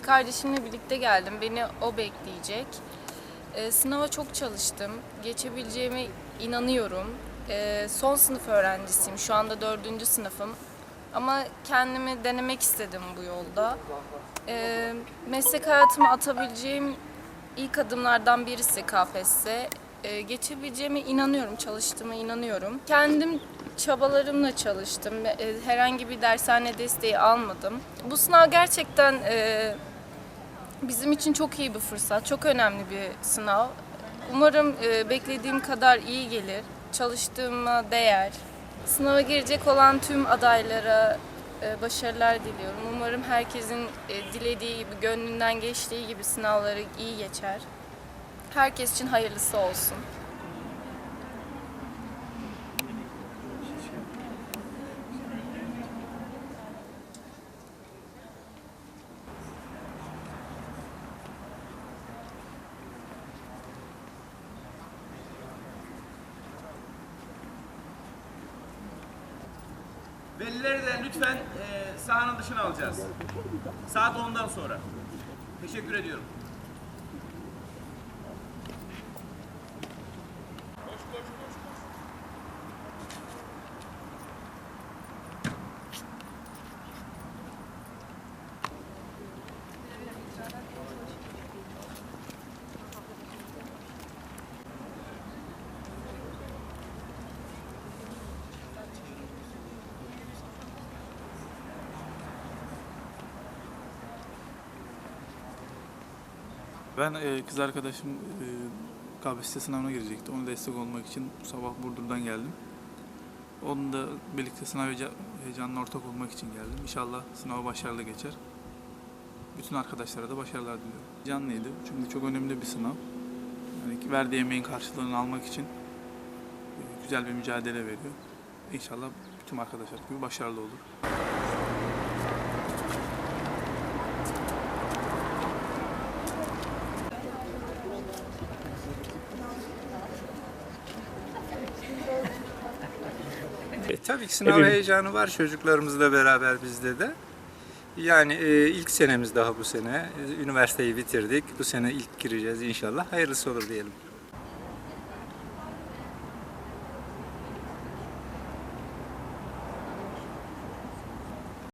kardeşimle birlikte geldim. Beni o bekleyecek. Ee, sınava çok çalıştım. Geçebileceğime inanıyorum. Ee, son sınıf öğrencisiyim. Şu anda dördüncü sınıfım. Ama kendimi denemek istedim bu yolda. Ee, meslek hayatıma atabileceğim ilk adımlardan birisi KPSS. Ee, geçebileceğime inanıyorum, çalıştığıma inanıyorum. Kendim çabalarımla çalıştım. Ee, herhangi bir dershane desteği almadım. Bu sınav gerçekten e, bizim için çok iyi bir fırsat, çok önemli bir sınav. Umarım e, beklediğim kadar iyi gelir, çalıştığıma değer. Sınava girecek olan tüm adaylara e, başarılar diliyorum. Umarım herkesin e, dilediği gibi, gönlünden geçtiği gibi sınavları iyi geçer. Herkes için hayırlısı olsun. Velileri de lütfen e, sahanın dışına alacağız. Saat 10'dan sonra. Teşekkür ediyorum. Ben e, kız arkadaşım e, KPSS sınavına girecekti. Ona destek olmak için bu sabah Burdur'dan geldim. Onun da birlikte sınav heyeca- heyecanına ortak olmak için geldim. İnşallah sınavı başarılı geçer. Bütün arkadaşlara da başarılar diliyorum. Canlıydı çünkü çok önemli bir sınav. Yani verdiği emeğin karşılığını almak için e, güzel bir mücadele veriyor. İnşallah tüm arkadaşlar gibi başarılı olur. E, tabii ki sınav heyecanı var çocuklarımızla beraber bizde de. Yani e, ilk senemiz daha bu sene. E, Üniversiteyi bitirdik. Bu sene ilk gireceğiz inşallah. Hayırlısı olur diyelim.